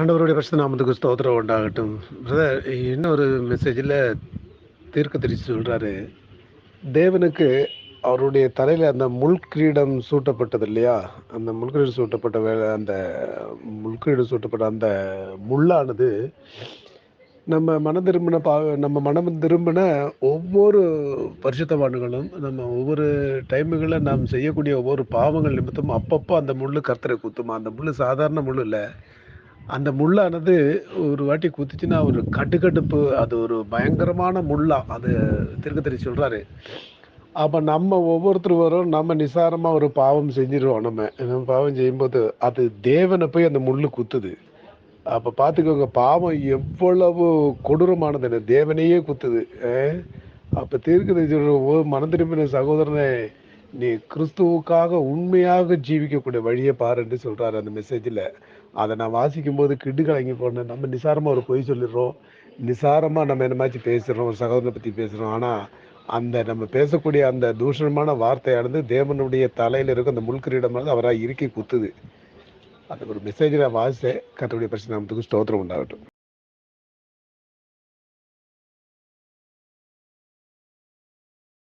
ஆண்டவருடைய பரிசுத்த நாமத்துக்கு ஸ்தோத்திரம் உண்டாகட்டும். பிரதர் இன்னொரு மெசேஜில் தீர்க்க தரிசி சொல்கிறாரு தேவனுக்கு அவருடைய தலையில் அந்த முள் கிரீடம் சூட்டப்பட்டது இல்லையா? அந்த முள்கிரீடம் சூட்டப்பட்ட வேலை அந்த முள்கிரீடம் சூட்டப்பட்ட அந்த முள்ளானது நம்ம மனம் திரும்பின பா நம்ம மனம் திரும்பின ஒவ்வொரு பரிசுத்தவான்களும் நம்ம ஒவ்வொரு டைமுகளில் நாம் செய்யக்கூடிய ஒவ்வொரு பாவங்கள் நிமித்தமும் அப்பப்போ அந்த முள் கர்த்தரை குத்துமா? அந்த முள் சாதாரண முள் இல்லை. அந்த முள்ளானது ஒரு வாட்டி குத்துச்சுன்னா ஒரு கட்டுக்கட்டுப்பு அது ஒரு பயங்கரமான முள்ளா. அது திருக்கத்தறி சொல்கிறாரு அப்போ நம்ம ஒவ்வொருத்தருவரும் நம்ம நிசாரமாக ஒரு பாவம் செஞ்சிருவோம் நம்ம. நம்ம பாவம் செய்யும்போது அது தேவனை போய் அந்த முள்ளு குத்துது. அப்போ பார்த்துக்கோங்க பாவம் எவ்வளவு கொடூரமானது தேவனையே குத்துது. அப்போ தீர்க்கதரிசி சொல்கிற மனம் திரும்பின சகோதரனை நீ கிறிஸ்துவுக்காக உண்மையாக ஜீவிக்கக்கூடிய வழியை பாருன்னு சொல்கிறாரு அந்த மெசேஜில் அதை நான் வாசிக்கும் போது கிடு கலங்கி போனேன் நம்ம நிசாரமாக ஒரு பொய் சொல்லிடுறோம். நிசாரமாக நம்ம என்னமாச்சும் பேசுகிறோம் ஒரு சகோதரனை பற்றி பேசுகிறோம் ஆனால் அந்த நம்ம பேசக்கூடிய அந்த தூஷணமான வார்த்தையானது தேவனுடைய தலையில் இருக்க அந்த முள்கிரீடமானது அவராக இறுக்கி குத்துது. அது ஒரு மெசேஜில் வாசித்தேன் கத்தருடைய பிரச்சனை நமக்கு ஸ்தோத்திரம் உண்டாகட்டும்.